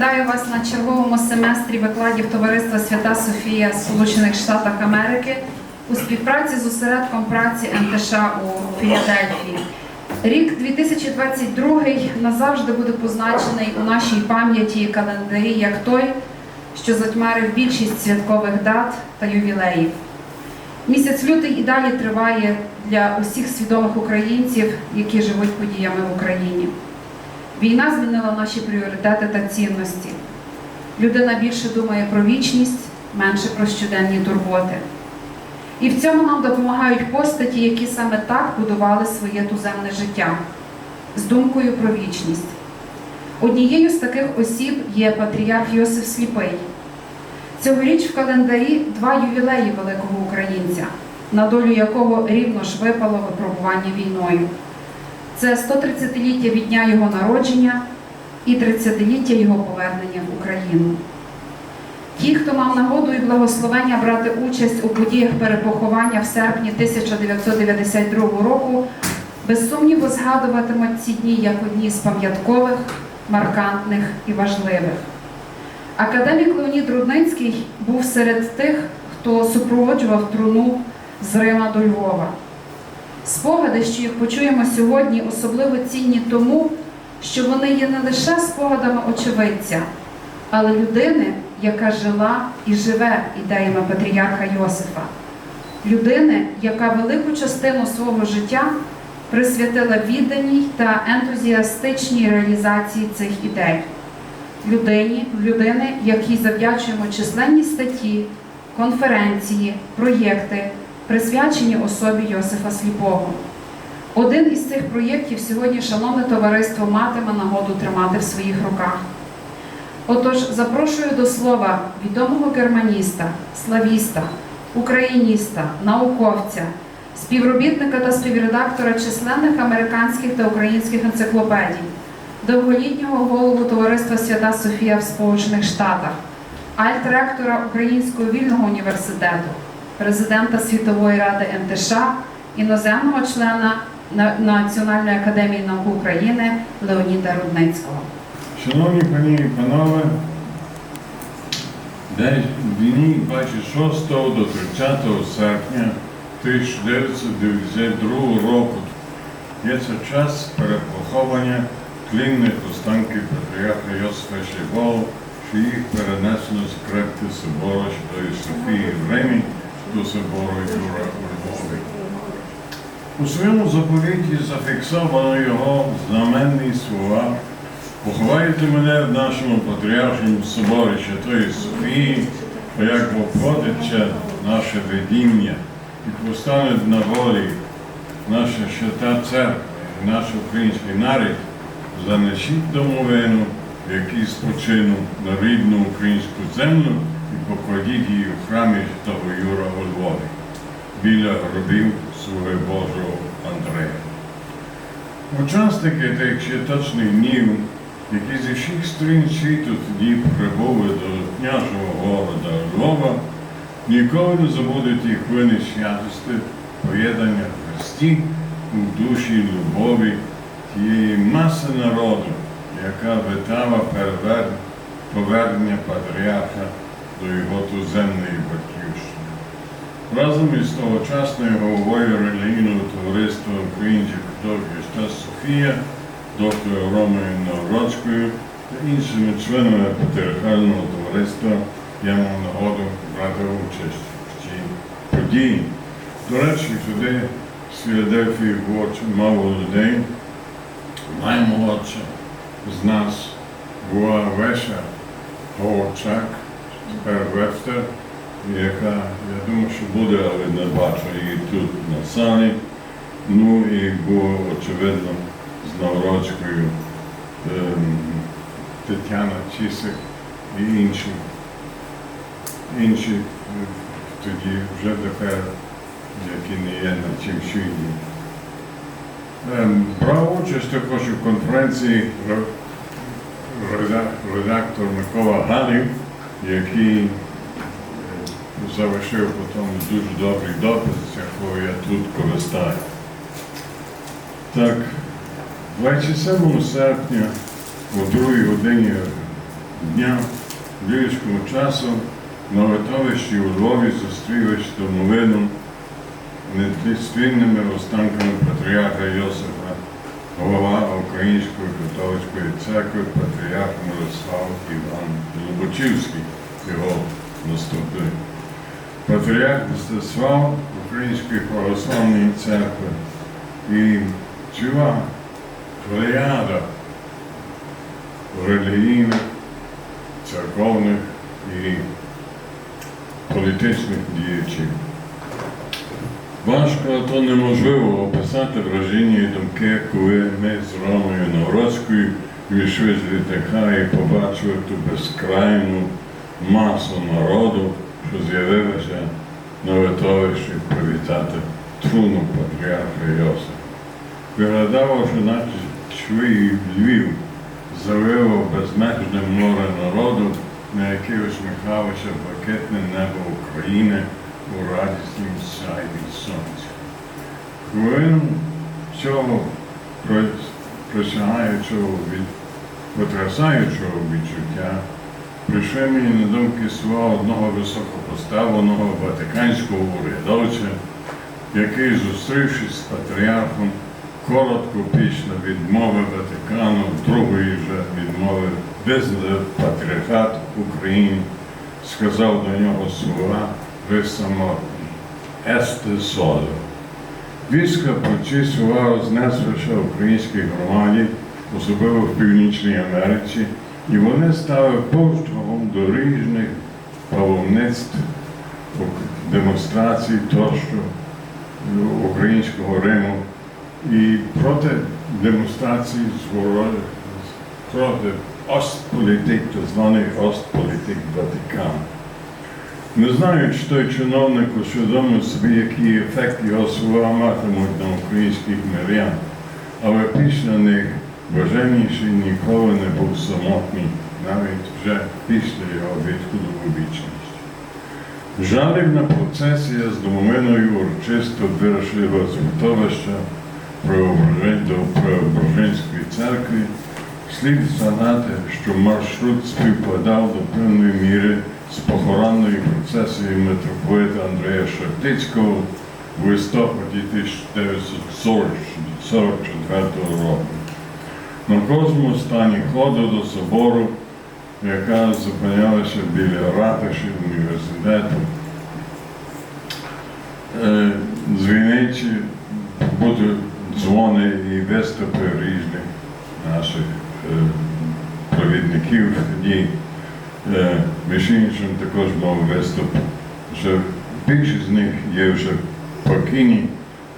Вітаю вас на черговому семестрі викладів Товариства Свята Софія Сполучених Штатах Америки у співпраці з осередком праці МТШ у Філадельфії. Рік 2022 назавжди буде позначений у нашій пам'яті і календарі як той, що затьмарив більшість святкових дат та ювілеїв. Місяць лютий і далі триває для усіх свідомих українців, які живуть подіями в Україні. Війна змінила наші пріоритети та цінності. Людина більше думає про вічність, менше про щоденні турботи. І в цьому нам допомагають постаті, які саме так будували своє туземне життя з думкою про вічність. Однією з таких осіб є патріарх Йосиф Сліпий. Цьогоріч в календарі два ювілеї великого українця, на долю якого рівно ж випало випробування війною. Це 130-ліття від дня його народження і 30-ліття його повернення в Україну. Ті, хто мав нагоду і благословення брати участь у подіях перепоховання в серпні 1992 року, без сумніву згадуватимуть ці дні як одні з пам'яткових, маркантних і важливих. Академік Леонід Рудницький був серед тих, хто супроводжував труну з Рима до Львова. Спогади, що їх почуємо сьогодні, особливо цінні тому, що вони є не лише спогадами очевидця, але людини, яка жила і живе ідеями патріарха Йосифа, людини, яка велику частину свого життя присвятила відданій та ентузіастичній реалізації цих ідей. Людині, людини, якій завдячуємо численні статті, конференції, проєкти, присвячені особі Йосифа Сліпого. Один із цих проєктів сьогодні, шановне товариство, матиме нагоду тримати в своїх руках. Отож, запрошую до слова відомого германіста, славіста, україніста, науковця, співробітника та співредактора численних американських та українських енциклопедій, довголітнього голову Товариства Свята Софія в Сполучених Штатах, альт-ректора Українського вільного університету, президента Світової ради МТШ, іноземного члена Національної академії наук України Леоніда Рудницького. Шановні пані і панове, дні 26 до 30 серпня 1992 року є це час перепоховання тлінних останків патріарха Йосифа Шлібова, що їх перенесено з крепти собору Святої Софії в Римі до собору Юра у своєму заповіті зафіксовано його знаменні слова Поховайте мене в нашому патріаршому соборі Святої Софії, бо як обходиться наше видіння і постане на волі наша свята церква і наш український народ, занесіть домовину, в якій спочину на рідну українську землю і покладіть її в храмі Святого Юра Львові біля гробів слуги Божого Андрея. Учасники тих святочних днів, які зі всіх сторін світу тоді прибули до княжого города Львова, ніколи не забудуть їх хвилини святості, поєднання Христі у душі любові тієї маси народу, яка витала перевер... повернення патріарха до його туземної батьківщини. Разом із тогочасною головою релігійного товариства українців католиків та Софія, доктором Ромою Навроцькою та іншими членами патріархального товариства я мав нагоду брати участь в цій події. До речі, туди з Філадельфії було чимало людей. Наймолодша з нас була Веша Говчак, тепер Вебстер, яка, я думаю, що буде, але не бачу її тут на салі. Ну і було очевидно з Наврочкою ем, Тетяна Чісик і інші. Інші е, тоді вже тепер, які не є на чим світі. Ем, Брав участь також у конференції редактор Микола Галів, який е, залишив потім дуже добрий допис, з якого я тут користаю. Так, 27 серпня о 2 годині дня львівського часу на литовищі у Львові зустрілись домовину нетлінними останками патріарха Йосифа, голова Української католицької церкви, патріарх Мирослав Іван Лобочівський, його наступник. Патріарх Мстислав Української православної церкви і ціла плеяда релігійних, церковних і політичних діячів. Важко, то неможливо описати враження і думки, коли ми з Ромою Навроцькою війшли з літака і побачили ту безкрайну масу народу, що з'явилася на литовищі привітати труну патріарха Йосифа. Виглядало, що наче йшли Львів завило безмежне море народу, на яке усміхалося блакитне небо України у радіснім сяйві сонця. Хвилину цього про- присягаючого від потрясаючого відчуття прийшли мені на думки слова одного високопоставленого ватиканського урядовця, який, зустрівшись з патріархом, коротко після відмови Ватикану, другої же відмови. Визнав патріархат України, сказав до нього слова самотні, есте соло. Війська ці слова рознеслися українській громаді, особливо в Північній Америці, і вони стали поштовхом до різних паломництв, демонстрацій тощо українського Риму і проти демонстрацій проти Остполітик, так званий Остполітик Ватикану. Не знаю, той чиновник усвідомив собі, який ефект його слова матимуть на українських мирян, але після них блаженніший ніколи не був самотній, навіть вже після його відходу у вічність. Жалібна процесія з домовиною урочисто вирушила з Готовища до Преображенської церкви. Слід згадати, що маршрут співпадав до певної міри з похоронною процесією митрополита Андрея Шептицького в листопаді 1944 року. На кожному стані ходу до собору, яка зупинялася біля ратиші університету, е, дзвіниці будуть дзвони і виступи різних наших е, провідників тоді. Е, Між іншим також мав виступ, що більшість з них є вже покійні,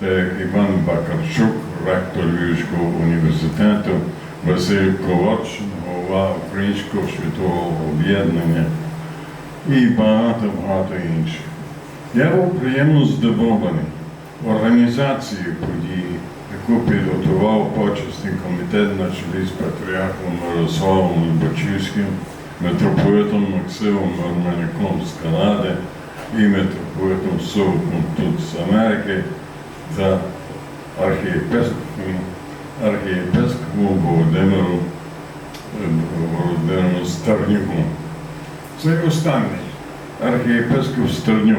як Іван Бакарчук, ректор Львівського університету, Василь Колодчин, голова Українського світового об'єднання і багато-багато інших. Я був приємно здивований організацією події, яку підготував почесний комітет на чолі з патріархом Мирославом Лубачівським, митрополитом Максимом Арменяком з Канади і митрополитом Совком тут з Америки та архієпископом, архієпископом Володимиром е, Володимиром Старнюком. Цей останній архієпископ Стернюк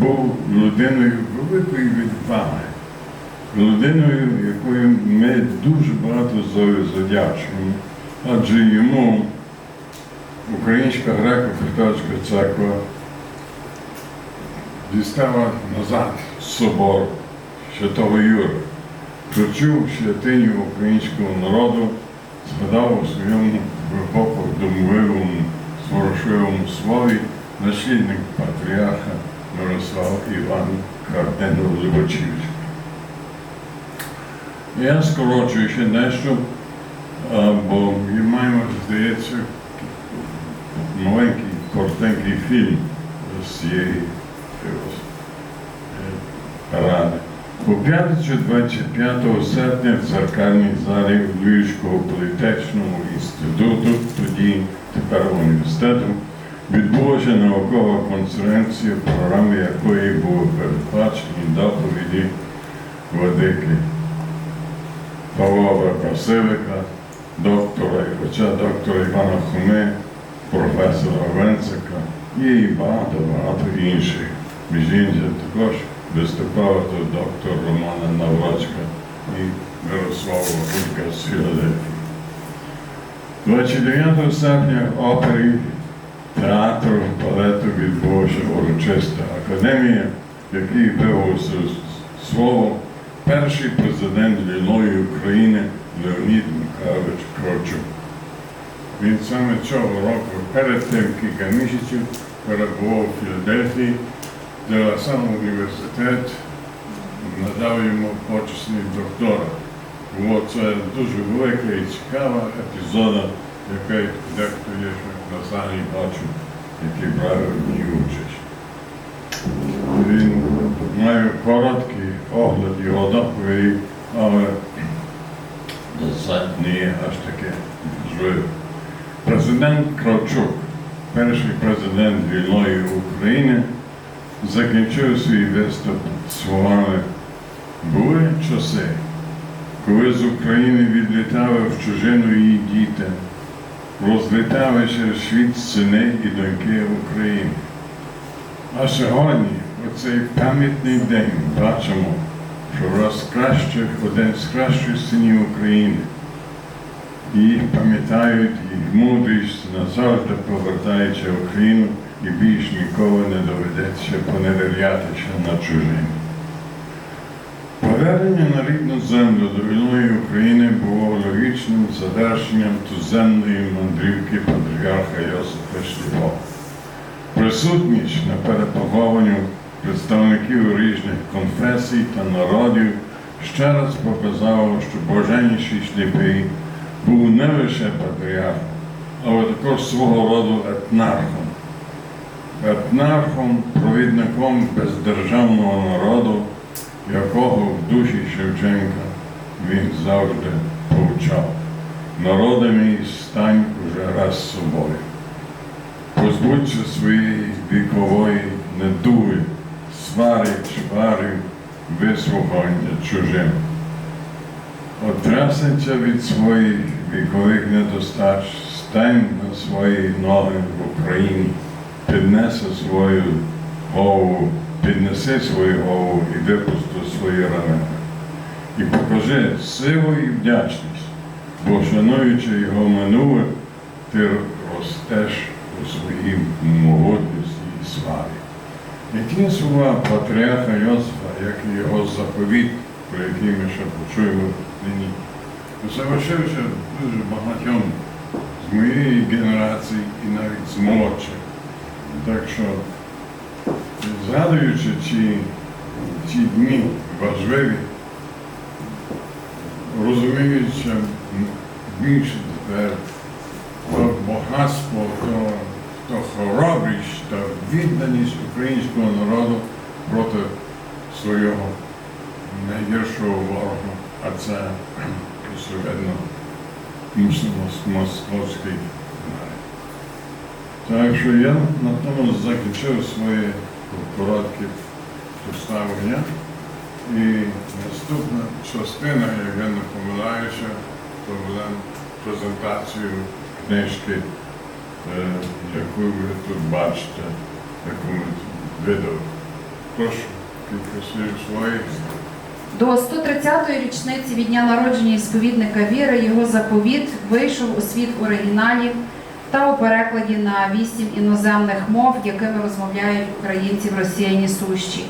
був людиною великої відваги, людиною, якою ми дуже багато за- задячуємо, адже йому Українська греко-католицька церква дістала назад собор Святого Юра, прочув святиню українського народу, згадав у своєму глибоко домовивому зворушливому слові наслідник патріарха Мирослав Іван Кардинал Левочівський. Я скорочую ще дещо, бо ми маємо, здається, маленький коротенький фільм з цієї паради. У п'ятницю 25 серпня в дзеркальній залі Львівського політехнічного інституту, тоді тепер університету, відбулася наукова конференція, в програмі якої були передбачені доповіді владики Павла Василика, доктора і отця доктора Івана Хуми, професора Венцика і багато-багато інших. Між іншим також виступав тут доктор Романа Наврочка і Мирослава Гудька з Філадельфії. 29 серпня опері театру балету відбулася урочиста академія, в якій слово перший президент вільної України Леонід Михайлович Кравчук. Він саме цього року перед тим кілька місяців перебував у Філадельфії, де сам університет надав йому почесний докторат. Було це дуже велика і цікава епізода, яка дехто ще на залі бачив, який брав в ній участь. Він має короткий огляд його доповіді, але є аж таке важливе. Президент Кравчук, перший президент вільної України, закінчив свій виступ словами були часи, коли з України відлітали в чужину її діти, розлітали через світ сини і доньки України. А сьогодні, у цей пам'ятний день, бачимо, що раз кращих, один з кращих синів України. І пам'ятають, їх мудрість назавжди повертається в Україну і більш ніколи не доведеться поневірятися на чужині. Повернення на рідну землю до вільної України було логічним завершенням туземної мандрівки патріарха Йосифа Шліпова. Присутність на перепохованню представників різних конфесій та народів ще раз показало, що Боженіший Шліпий був не лише патріархом, але також свого роду етнархом. Етнархом, провідником бездержавного народу, якого в душі Шевченка він завжди повчав. Народи мій стань уже раз собою. Позбудься своєї вікової недуги, свари, чвари, вислухання чужим. Отрясеться від своїх вікових недостач, стань на свої ноги в Україні, піднесе свою голову, піднеси свою голову і випусти свої рамена. І покажи силу і вдячність, бо шануючи його минуле, ти ростеш у своїй могутності і славі. Які слова патріарха Йосифа, як його заповіт, про який ми ще почуємо нині, залишився дуже багатьом з моєї генерації і навіть з молодших. Так що, згадуючи ці, ці дні важливі, розуміючи більше тепер то багатство, то, то хоробрість, то відданість українського народу проти свого найгіршого ворога, а це очевидно московський народ. Так що я на тому закінчив своє коротке представлення. І наступна частина, як я не помиляюся, то буде презентацію книжки, е, яку ви тут бачите, яку ми видали. Прошу, кілька слів своїх. До 130-ї річниці від дня народження сповідника віри його заповіт вийшов у світ в оригіналі та у перекладі на вісім іноземних мов, якими розмовляють українці в розсіяні сущі.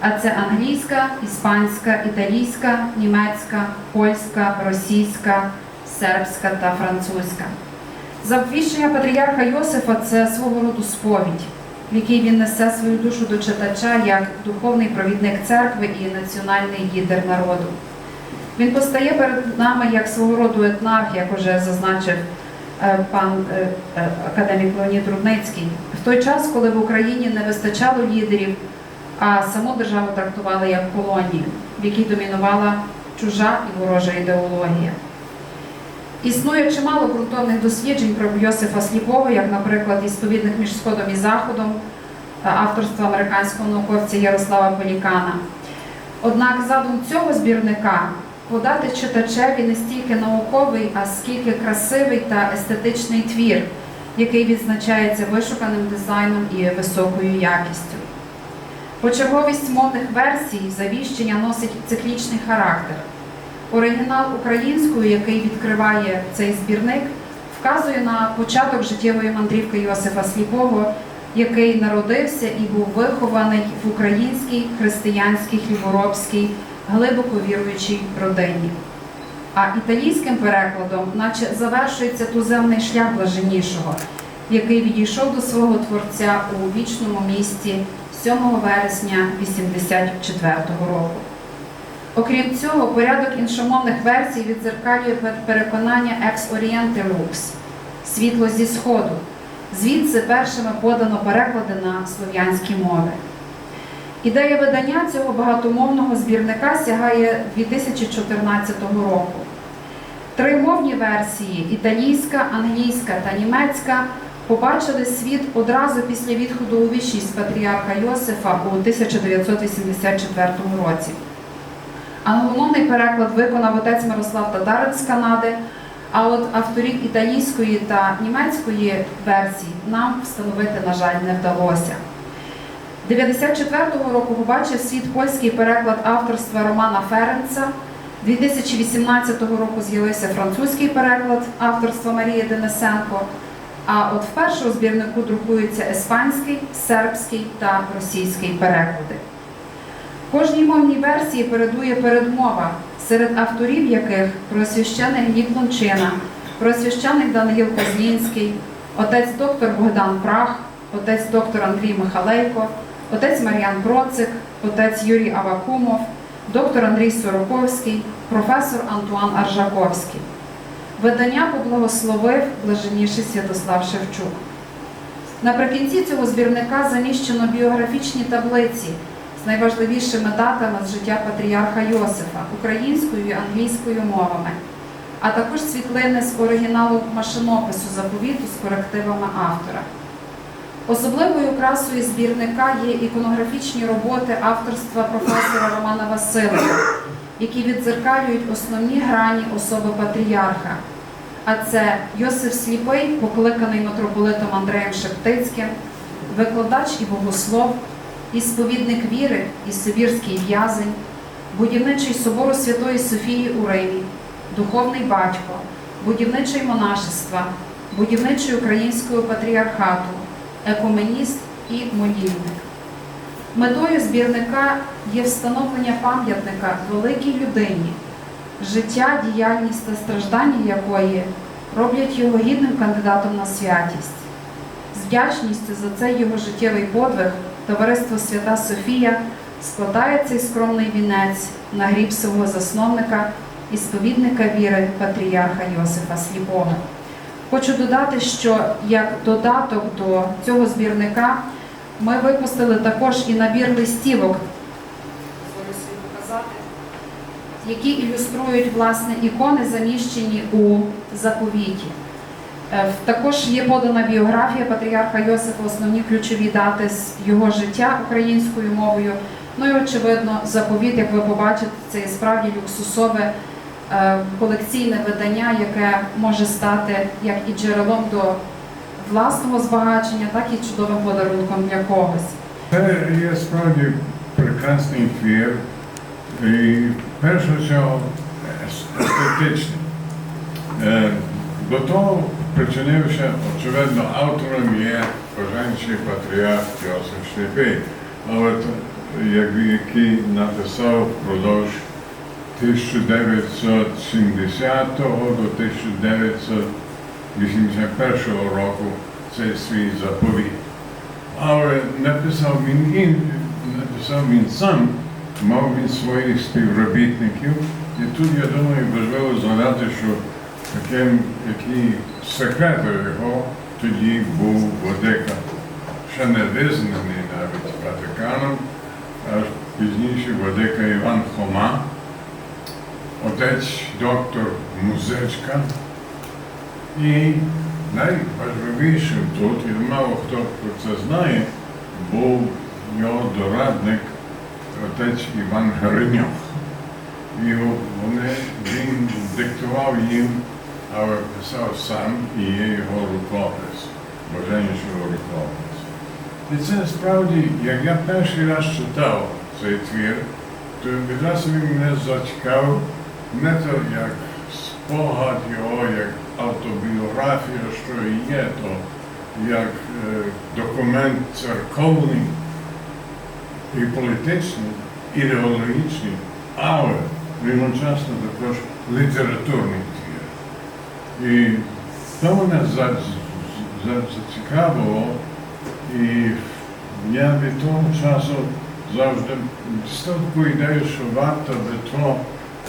А це англійська, іспанська, італійська, німецька, польська, російська, сербська та французька. Заввіщення патріарха Йосифа це свого роду сповідь, в якій він несе свою душу до читача як духовний провідник церкви і національний лідер народу. Він постає перед нами як свого роду етнарх, як уже зазначив е, пан е, е, академік Леонід Рудницький, в той час, коли в Україні не вистачало лідерів, а саму державу трактували як колонію, в якій домінувала чужа і ворожа ідеологія. Існує чимало ґрунтовних досліджень про Йосифа Сліпого, як, наприклад, «Ісповідник між Сходом і Заходом е, авторства американського науковця Ярослава Полікана. Однак задум цього збірника подати читачеві не стільки науковий, а скільки красивий та естетичний твір, який відзначається вишуканим дизайном і високою якістю. Почерговість мовних версій завіщення носить циклічний характер. Оригінал українською, який відкриває цей збірник, вказує на початок життєвої мандрівки Йосифа Сліпого, який народився і був вихований в українській християнській хліборобській глибоко віруючій родині. А італійським перекладом, наче завершується туземний шлях блаженнішого, який відійшов до свого творця у вічному місті 7 вересня 84 року. Окрім цього, порядок іншомовних версій відзеркалює переконання екс орієнте лукс світло зі сходу. Звідси першими подано переклади на слов'янські мови. Ідея видання цього багатомовного збірника сягає 2014 року. Три мовні версії італійська, англійська та німецька побачили світ одразу після відходу у вічність патріарха Йосифа у 1984 році. Англомовний переклад виконав отець Мирослав Татарин з Канади, а от авторів італійської та німецької версій нам встановити, на жаль, не вдалося. 94-го року побачив світ польський переклад авторства Романа Ференца. 2018 року з'явився французький переклад авторства Марії Денисенко. А от вперше у збірнику друкуються іспанський, сербський та російський переклади. Кожній мовній версії передує передмова, серед авторів яких просвящений Гліб Лунчина, просвященик Даниїл Козлінський, отець доктор Богдан Прах, отець доктор Андрій Михалейко, отець Мар'ян Процик, отець Юрій Авакумов, доктор Андрій Сороковський, професор Антуан Аржаковський. Видання поблагословив блаженніший Святослав Шевчук. Наприкінці цього збірника заміщено біографічні таблиці з найважливішими датами з життя патріарха Йосифа українською і англійською мовами, а також світлини з оригіналу машинопису заповіту з корективами автора. Особливою красою збірника є іконографічні роботи авторства професора Романа Василова, які відзеркалюють основні грані особи патріарха. А це Йосиф Сліпий, покликаний митрополитом Андреєм Шептицьким, викладач і богослов, і сповідник віри, і Сибірський в'язень, будівничий собору Святої Софії у Римі, духовний батько, будівничий монашества, будівничий українського патріархату, екуменіст і молільник. Метою збірника є встановлення пам'ятника великій людині, життя, діяльність та страждання якої роблять його гідним кандидатом на святість. З вдячністю за цей його життєвий подвиг товариство Свята Софія складає цей скромний вінець на гріб свого засновника і сповідника віри патріарха Йосифа Сліпого. Хочу додати, що як додаток до цього збірника ми випустили також і набір листівок, які ілюструють власне ікони, заміщені у заповіті. Е, Також є подана біографія патріарха Йосифа, основні ключові дати з його життя українською мовою. Ну і очевидно, заповіт, як ви побачите, це є справді люксусове е, колекційне видання, яке може стати як і джерелом до власного збагачення, так і чудовим подарунком для когось. Це є справді прекрасний твір, і всього ес- естетичний. Е, До того причинився, очевидно, автором є Кожанський патріарх Йосиф Сліпий, але як- який написав впродовж 1970 до 1981 року цей свій заповіт. Але написав він ін, написав він сам, мав він своїх співробітників. І тут, я думаю, важливо згадати, що таким, який секретар його тоді був Владика, ще не визнаний навіть Ватиканом, аж пізніше Владика Іван Хома, отець доктор Музичка. І найважливішим тут, і мало хто про це знає, був його дорадник отець Іван Гриньох. І вони, він диктував їм, але писав сам і є його рукопис, блаженнішого рукопис. І це справді, як я перший раз читав цей твір, то відразу він мене зацікавив не то як спогад його, як автобіографія, що і є, то як е, документ церковний і політичний, ідеологічний, але одночасно також літературний твір. І то мене за- за- зацікавило, і я від того часу завжди з таку ідею, що варто би то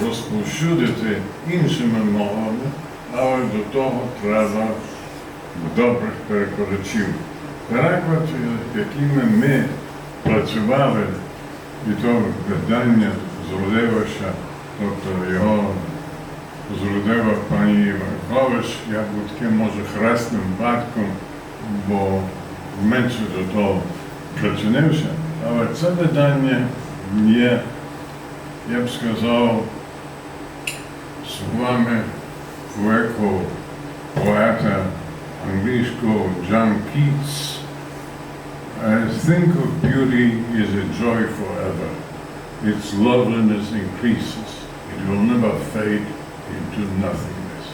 розповсюдити іншими мовами, але до того треба добрих перекладачів. Переклад, якими ми працювали від того видання Золодевича, тобто його Золодева пані Іванкович, я був таким, може, хресним батьком, бо менше до того причинився. Але це видання є, я б сказав, словами великого поета англійського Джон Кітс, I think of beauty is a joy forever. Its loveliness increases. It will never fade into nothingness.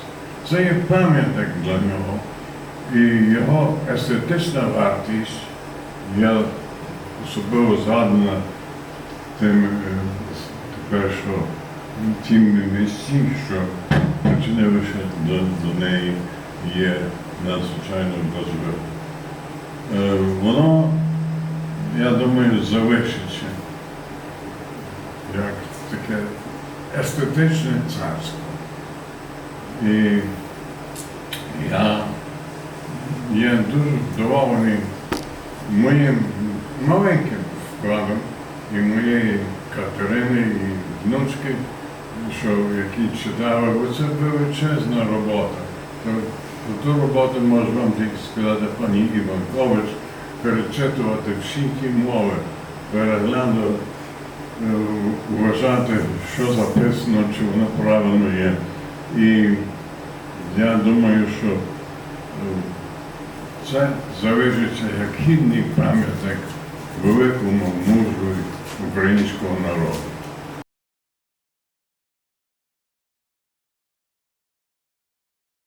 Це є пам'ятник для нього. І його естетична вартість є особливо згадана тим, тепер, що тим місці, що причинилися до, до неї є надзвичайно важливим. Воно, я думаю, залишиться як таке естетичне царство. І я є дуже вдоволений моїм маленьким вкладом і моєї Катерини, і внучки, що які читали, бо це величезна робота. То ту роботу можу вам тільки сказати пані Іванкович, перечитувати всі ті мови, переглянути, е, вважати, що записано, чи воно правильно є. І я думаю, що е, це залежиться як гідний пам'ятник великому мужу українського народу.